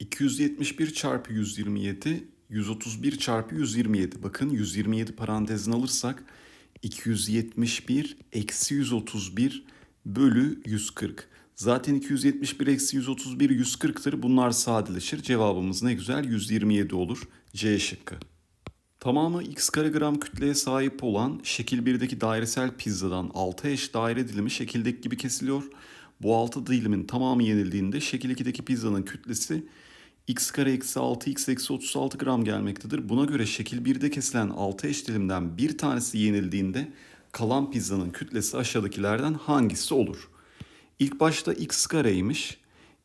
271 çarpı 127, 131 çarpı 127. Bakın 127 parantezini alırsak 271 eksi 131 bölü 140. Zaten 271 eksi 131 140'tır. Bunlar sadeleşir. Cevabımız ne güzel 127 olur. C şıkkı. Tamamı x kare gram kütleye sahip olan şekil 1'deki dairesel pizzadan 6 eş daire dilimi şekildeki gibi kesiliyor. Bu 6 dilimin tamamı yenildiğinde şekil 2'deki pizzanın kütlesi x kare eksi 6 x eksi 36 gram gelmektedir. Buna göre şekil 1'de kesilen 6 eş dilimden bir tanesi yenildiğinde kalan pizzanın kütlesi aşağıdakilerden hangisi olur? İlk başta x kareymiş.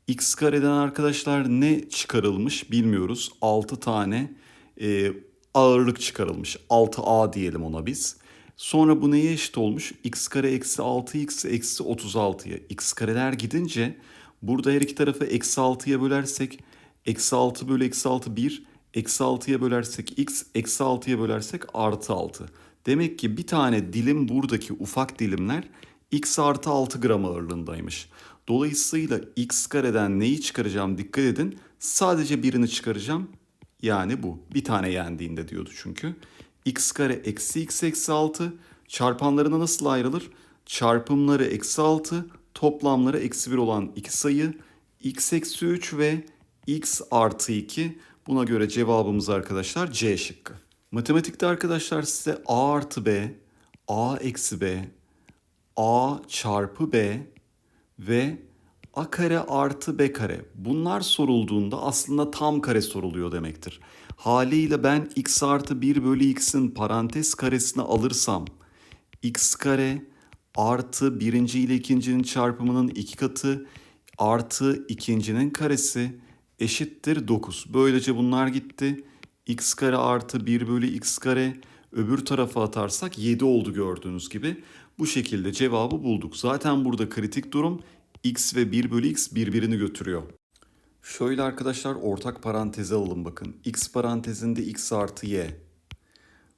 x kareden arkadaşlar ne çıkarılmış bilmiyoruz. 6 tane e, ağırlık çıkarılmış. 6a diyelim ona biz. Sonra bu neye eşit olmuş? x kare eksi 6x eksi 36'ya. x kareler gidince burada her iki tarafı eksi 6'ya bölersek eksi 6 bölü eksi 6 1. Eksi 6'ya bölersek x, eksi 6'ya bölersek artı 6. Demek ki bir tane dilim buradaki ufak dilimler x artı 6 gram ağırlığındaymış. Dolayısıyla x kareden neyi çıkaracağım dikkat edin. Sadece birini çıkaracağım. Yani bu. Bir tane yendiğinde diyordu çünkü. x kare eksi x eksi 6 çarpanlarına nasıl ayrılır? Çarpımları eksi 6 toplamları eksi 1 olan iki sayı x eksi 3 ve x artı 2. Buna göre cevabımız arkadaşlar C şıkkı. Matematikte arkadaşlar size a artı b, a eksi b, a çarpı b ve a kare artı b kare bunlar sorulduğunda aslında tam kare soruluyor demektir. Haliyle ben x artı 1 bölü x'in parantez karesini alırsam x kare artı birinci ile ikincinin çarpımının iki katı artı ikincinin karesi eşittir 9. Böylece bunlar gitti. x kare artı 1 bölü x kare öbür tarafa atarsak 7 oldu gördüğünüz gibi. Bu şekilde cevabı bulduk. Zaten burada kritik durum x ve 1 bölü x birbirini götürüyor. Şöyle arkadaşlar ortak paranteze alalım bakın. x parantezinde x artı y.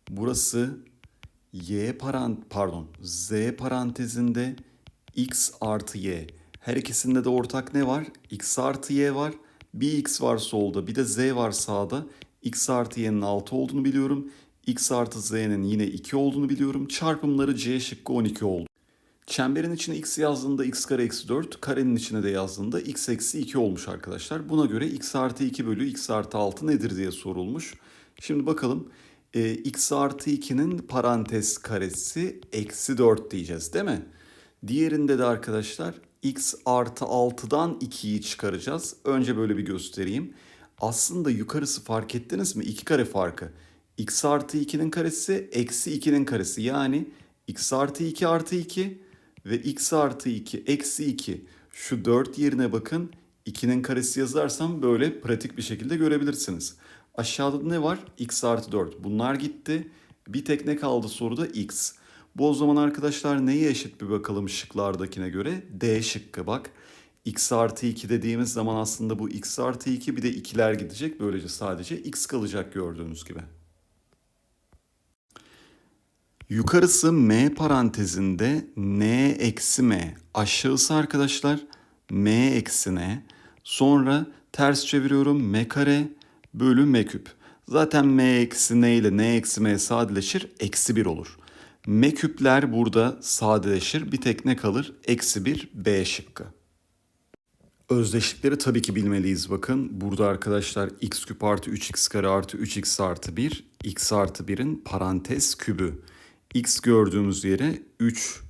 Burası y parant pardon z parantezinde x artı y. Her ikisinde de ortak ne var? x artı y var. Bir x var solda bir de z var sağda. x artı y'nin 6 olduğunu biliyorum. x artı z'nin yine 2 olduğunu biliyorum. Çarpımları c şıkkı 12 oldu. Çemberin içine x yazdığında x kare eksi 4, karenin içine de yazdığında x eksi 2 olmuş arkadaşlar. Buna göre x artı 2 bölü x artı 6 nedir diye sorulmuş. Şimdi bakalım e, x artı 2'nin parantez karesi eksi 4 diyeceğiz değil mi? Diğerinde de arkadaşlar x artı 6'dan 2'yi çıkaracağız. Önce böyle bir göstereyim. Aslında yukarısı fark ettiniz mi? 2 kare farkı. x artı 2'nin karesi eksi 2'nin karesi. Yani x artı 2 artı 2 ve x artı 2 eksi 2. Şu 4 yerine bakın. 2'nin karesi yazarsam böyle pratik bir şekilde görebilirsiniz. Aşağıda ne var? x artı 4. Bunlar gitti. Bir tek ne kaldı soruda? x. Bu o zaman arkadaşlar neye eşit bir bakalım şıklardakine göre? D şıkkı bak. x artı 2 dediğimiz zaman aslında bu x artı 2 bir de 2'ler gidecek. Böylece sadece x kalacak gördüğünüz gibi. Yukarısı m parantezinde n eksi m. Aşağısı arkadaşlar m eksi n. Sonra ters çeviriyorum m kare bölü m küp. Zaten m eksi n ile n eksi m sadeleşir. Eksi 1 olur. M küpler burada sadeleşir. Bir tek ne kalır? Eksi 1 B şıkkı. Özdeşlikleri tabii ki bilmeliyiz bakın. Burada arkadaşlar x küp artı 3x kare artı 3x artı 1. x artı 1'in parantez kübü. x gördüğümüz yere 3.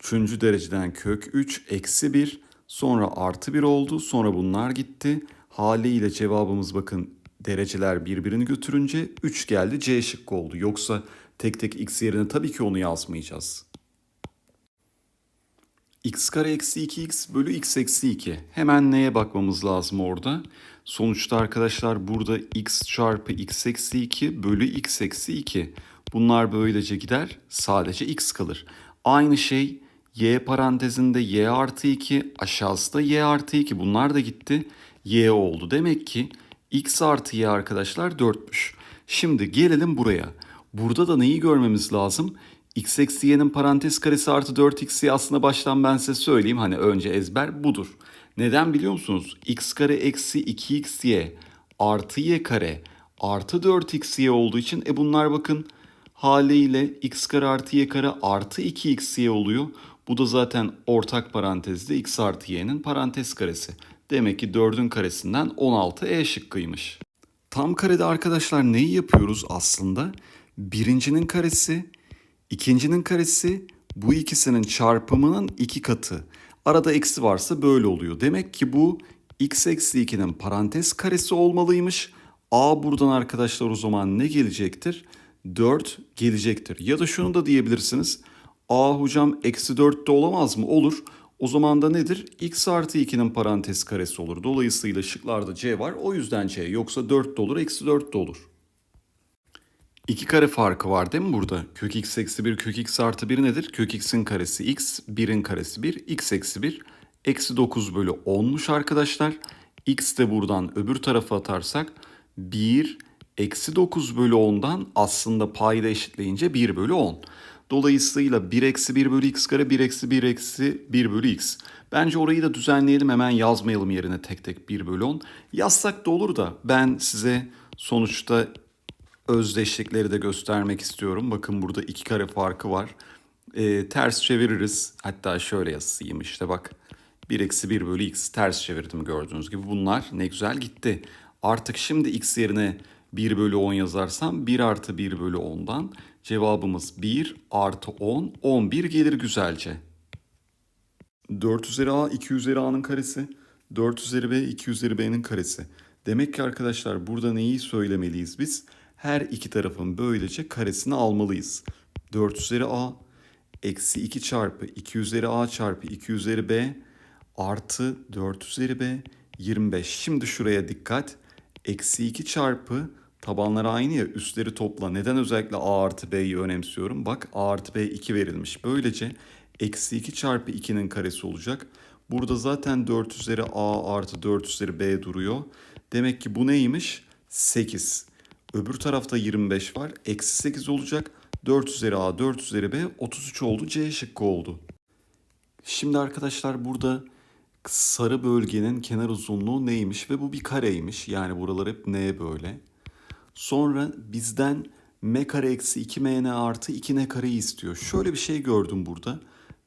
Üçüncü dereceden kök 3 eksi 1. Sonra artı 1 oldu. Sonra bunlar gitti. Haliyle cevabımız bakın dereceler birbirini götürünce 3 geldi C şıkkı oldu. Yoksa tek tek x yerine tabii ki onu yazmayacağız. x kare eksi 2x bölü x eksi 2. Hemen neye bakmamız lazım orada? Sonuçta arkadaşlar burada x çarpı x eksi 2 bölü x eksi 2. Bunlar böylece gider sadece x kalır. Aynı şey y parantezinde y artı 2 aşağısı da y artı 2 bunlar da gitti. y oldu. Demek ki x artı y arkadaşlar 4'müş. Şimdi gelelim buraya. Burada da neyi görmemiz lazım? x eksi y'nin parantez karesi artı 4x'i aslında baştan ben size söyleyeyim. Hani önce ezber budur. Neden biliyor musunuz? x kare eksi 2xy artı y kare artı 4xy olduğu için e bunlar bakın haliyle x kare artı y kare artı 2xy oluyor. Bu da zaten ortak parantezde x artı y'nin parantez karesi. Demek ki 4'ün karesinden 16 e şıkkıymış. Tam karede arkadaşlar neyi yapıyoruz aslında? Birincinin karesi, ikincinin karesi, bu ikisinin çarpımının iki katı. Arada eksi varsa böyle oluyor. Demek ki bu x eksi 2'nin parantez karesi olmalıymış. A buradan arkadaşlar o zaman ne gelecektir? 4 gelecektir. Ya da şunu da diyebilirsiniz. A hocam eksi 4 de olamaz mı? Olur. O zaman da nedir? x artı 2'nin parantez karesi olur. Dolayısıyla şıklarda c var. O yüzden c. Yoksa 4 de olur, eksi 4 de olur. 2 kare farkı var değil mi burada? Kök x eksi 1, kök x artı 1 nedir? Kök x'in karesi x, 1'in karesi 1, x eksi 1. Eksi 9 bölü 10'muş arkadaşlar. x de buradan öbür tarafa atarsak 1 eksi 9 bölü 10'dan aslında payda eşitleyince 1 bölü 10. Dolayısıyla 1 eksi 1 bölü x kare 1 eksi 1 eksi 1 bölü x. Bence orayı da düzenleyelim hemen yazmayalım yerine tek tek 1 bölü 10. Yazsak da olur da ben size sonuçta özdeşlikleri de göstermek istiyorum. Bakın burada iki kare farkı var. Ee, ters çeviririz. Hatta şöyle yazayım işte bak. 1 eksi 1 bölü x ters çevirdim gördüğünüz gibi. Bunlar ne güzel gitti. Artık şimdi x yerine 1 bölü 10 yazarsam 1 artı 1 bölü 10'dan cevabımız 1 artı 10, 11 gelir güzelce. 4 üzeri a 2 üzeri a'nın karesi. 4 üzeri b 2 üzeri b'nin karesi. Demek ki arkadaşlar burada neyi söylemeliyiz biz? Her iki tarafın böylece karesini almalıyız. 4 üzeri a eksi 2 çarpı 2 üzeri a çarpı 2 üzeri b artı 4 üzeri b 25. Şimdi şuraya dikkat. Eksi 2 çarpı tabanlar aynı ya üstleri topla. Neden özellikle a artı b'yi önemsiyorum? Bak a artı b 2 verilmiş. Böylece eksi 2 çarpı 2'nin karesi olacak. Burada zaten 4 üzeri a artı 4 üzeri b duruyor. Demek ki bu neymiş? 8. Öbür tarafta 25 var. Eksi 8 olacak. 4 üzeri a 4 üzeri b 33 oldu. C şıkkı oldu. Şimdi arkadaşlar burada sarı bölgenin kenar uzunluğu neymiş ve bu bir kareymiş. Yani buralar hep n böyle. Sonra bizden m kare eksi 2mn artı 2n kareyi istiyor. Şöyle bir şey gördüm burada.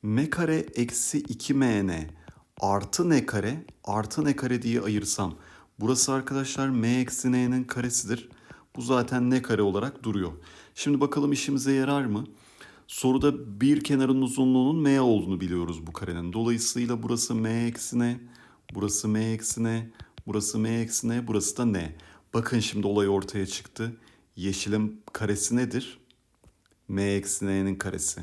m kare eksi 2mn artı n kare artı n kare diye ayırsam. Burası arkadaşlar m eksi n'nin karesidir. Bu zaten n kare olarak duruyor. Şimdi bakalım işimize yarar mı? Soruda bir kenarın uzunluğunun m olduğunu biliyoruz bu karenin. Dolayısıyla burası m eksi n, burası m eksi n, burası m eksi n, burası da n. Bakın şimdi olay ortaya çıktı. Yeşilin karesi nedir? m eksi n'nin karesi.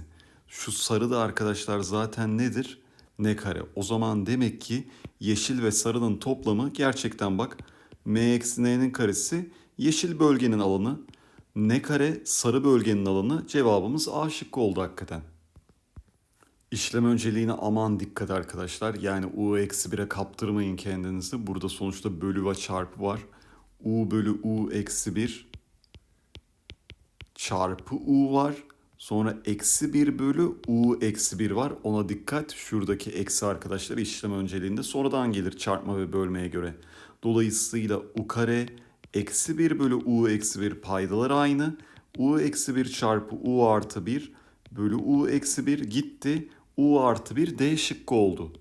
Şu sarı da arkadaşlar zaten nedir? n kare. O zaman demek ki yeşil ve sarının toplamı gerçekten bak m eksi n'nin karesi yeşil bölgenin alanı. n kare sarı bölgenin alanı cevabımız A şıkkı oldu hakikaten. İşlem önceliğine aman dikkat arkadaşlar. Yani u eksi 1'e kaptırmayın kendinizi. Burada sonuçta bölü ve çarpı var. U bölü u eksi 1 çarpı u var. Sonra eksi 1 bölü u eksi 1 var. Ona dikkat. Şuradaki eksi arkadaşlar işlem önceliğinde sonradan gelir çarpma ve bölmeye göre. Dolayısıyla u kare eksi 1 bölü u eksi 1 paydalar aynı. u eksi 1 çarpı u artı 1 bölü u eksi 1 gitti. u artı 1 d şıkkı oldu.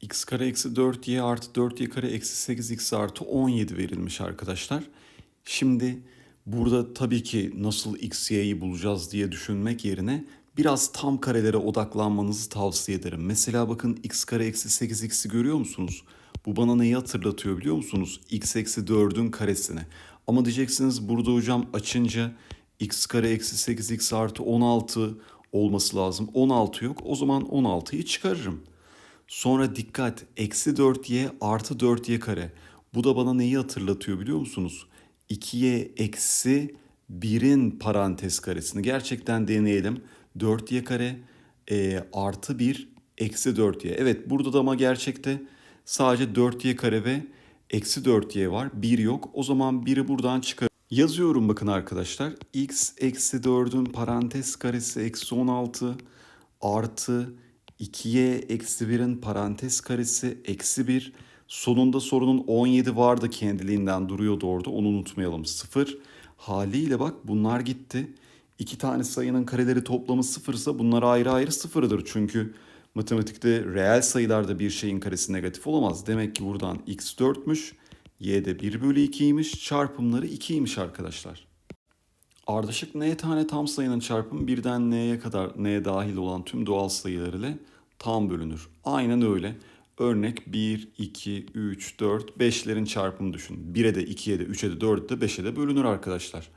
X kare eksi 4y artı 4y kare eksi 8x artı 17 verilmiş arkadaşlar. Şimdi burada tabii ki nasıl x, y'yi bulacağız diye düşünmek yerine biraz tam karelere odaklanmanızı tavsiye ederim. Mesela bakın x kare eksi 8x'i görüyor musunuz? Bu bana neyi hatırlatıyor biliyor musunuz? x eksi 4'ün karesini. Ama diyeceksiniz burada hocam açınca x kare eksi 8x artı 16 olması lazım. 16 yok. O zaman 16'yı çıkarırım. Sonra dikkat eksi 4y artı 4y kare. Bu da bana neyi hatırlatıyor biliyor musunuz? 2y eksi 1'in parantez karesini gerçekten deneyelim. 4y kare e, artı 1 eksi 4y. Evet burada da ama gerçekte sadece 4y kare ve eksi 4y var. 1 yok. O zaman 1'i buradan çıkar. Yazıyorum bakın arkadaşlar. x eksi 4'ün parantez karesi eksi 16 artı 2y eksi 1'in parantez karesi eksi 1. Sonunda sorunun 17 vardı kendiliğinden duruyordu orada onu unutmayalım 0. Haliyle bak bunlar gitti. İki tane sayının kareleri toplamı sıfırsa bunlar ayrı ayrı sıfırdır. Çünkü matematikte reel sayılarda bir şeyin karesi negatif olamaz. Demek ki buradan x 4'müş, y de 1 bölü 2'ymiş, çarpımları 2'ymiş arkadaşlar. Ardışık n tane tam sayının çarpımı birden n'ye kadar n'ye dahil olan tüm doğal sayılar ile tam bölünür. Aynen öyle. Örnek 1, 2, 3, 4, 5'lerin çarpımı düşün. 1'e de 2'ye de 3'e de 4'e de 5'e de bölünür arkadaşlar.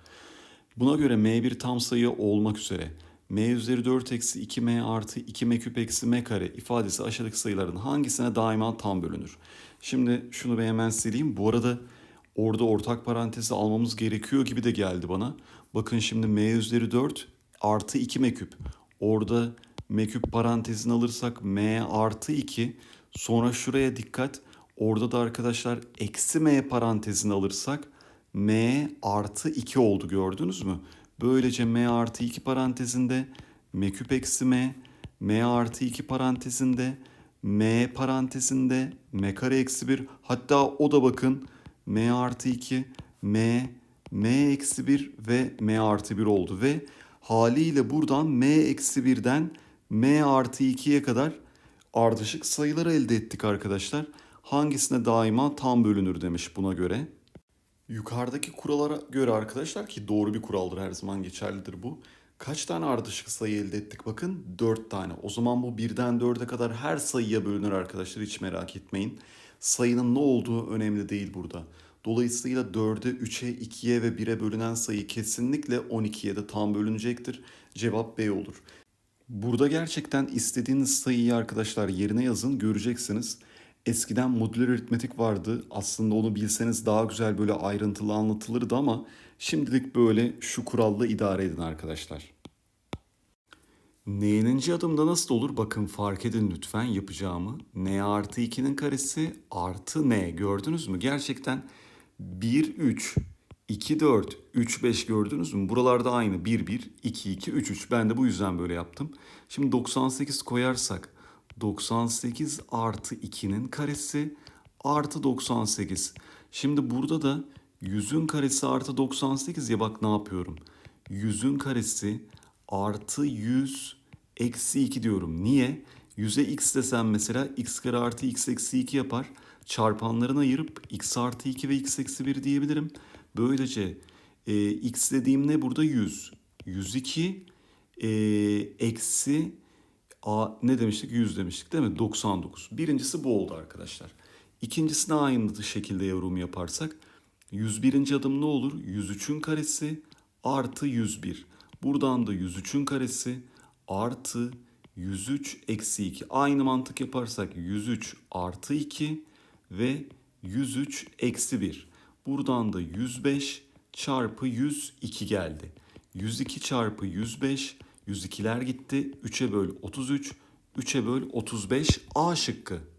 Buna göre m bir tam sayı olmak üzere m üzeri 4 eksi 2m artı 2m küp eksi m kare ifadesi aşağıdaki sayıların hangisine daima tam bölünür? Şimdi şunu ben hemen sileyim. Bu arada orada ortak parantezi almamız gerekiyor gibi de geldi bana. Bakın şimdi m üzeri 4 artı 2m küp. Orada m küp parantezini alırsak m artı 2. Sonra şuraya dikkat. Orada da arkadaşlar eksi m parantezini alırsak m artı 2 oldu gördünüz mü? Böylece m artı 2 parantezinde m küp eksi m, m artı 2 parantezinde m parantezinde m kare eksi 1 hatta o da bakın m artı 2 m m eksi 1 ve m artı 1 oldu ve haliyle buradan m eksi 1'den m artı 2'ye kadar ardışık sayılar elde ettik arkadaşlar. Hangisine daima tam bölünür demiş buna göre. Yukarıdaki kurallara göre arkadaşlar ki doğru bir kuraldır her zaman geçerlidir bu. Kaç tane ardışık sayı elde ettik bakın 4 tane. O zaman bu birden 4'e kadar her sayıya bölünür arkadaşlar hiç merak etmeyin. Sayının ne olduğu önemli değil burada. Dolayısıyla 4'e, 3'e, 2'ye ve 1'e bölünen sayı kesinlikle 12'ye de tam bölünecektir. Cevap B olur. Burada gerçekten istediğiniz sayıyı arkadaşlar yerine yazın göreceksiniz. Eskiden modüler aritmetik vardı. Aslında onu bilseniz daha güzel böyle ayrıntılı anlatılırdı ama şimdilik böyle şu kuralla idare edin arkadaşlar. N'ninci adımda nasıl olur? Bakın fark edin lütfen yapacağımı. N artı 2'nin karesi artı N gördünüz mü? Gerçekten 1, 3, 2, 4, 3, 5 gördünüz mü? Buralarda aynı 1, 1, 2, 2, 3, 3. Ben de bu yüzden böyle yaptım. Şimdi 98 koyarsak 98 artı 2'nin karesi artı 98. Şimdi burada da 100'ün karesi artı 98 ya bak ne yapıyorum. 100'ün karesi artı 100 eksi 2 diyorum. Niye? 100'e x desem mesela x kare artı x eksi 2 yapar. Çarpanlarını ayırıp x artı 2 ve x eksi 1 diyebilirim. Böylece e, x dediğim ne burada? 100. 102 e, eksi A, ne demiştik? 100 demiştik değil mi? 99. Birincisi bu oldu arkadaşlar. İkincisine aynı şekilde yorum yaparsak 101. adım ne olur? 103'ün karesi artı 101. Buradan da 103'ün karesi artı 103 eksi 2. Aynı mantık yaparsak 103 artı 2 ve 103 eksi 1. Buradan da 105 çarpı 102 geldi. 102 çarpı 105 102'ler gitti. 3'e böl 33. 3'e böl 35 A şıkkı.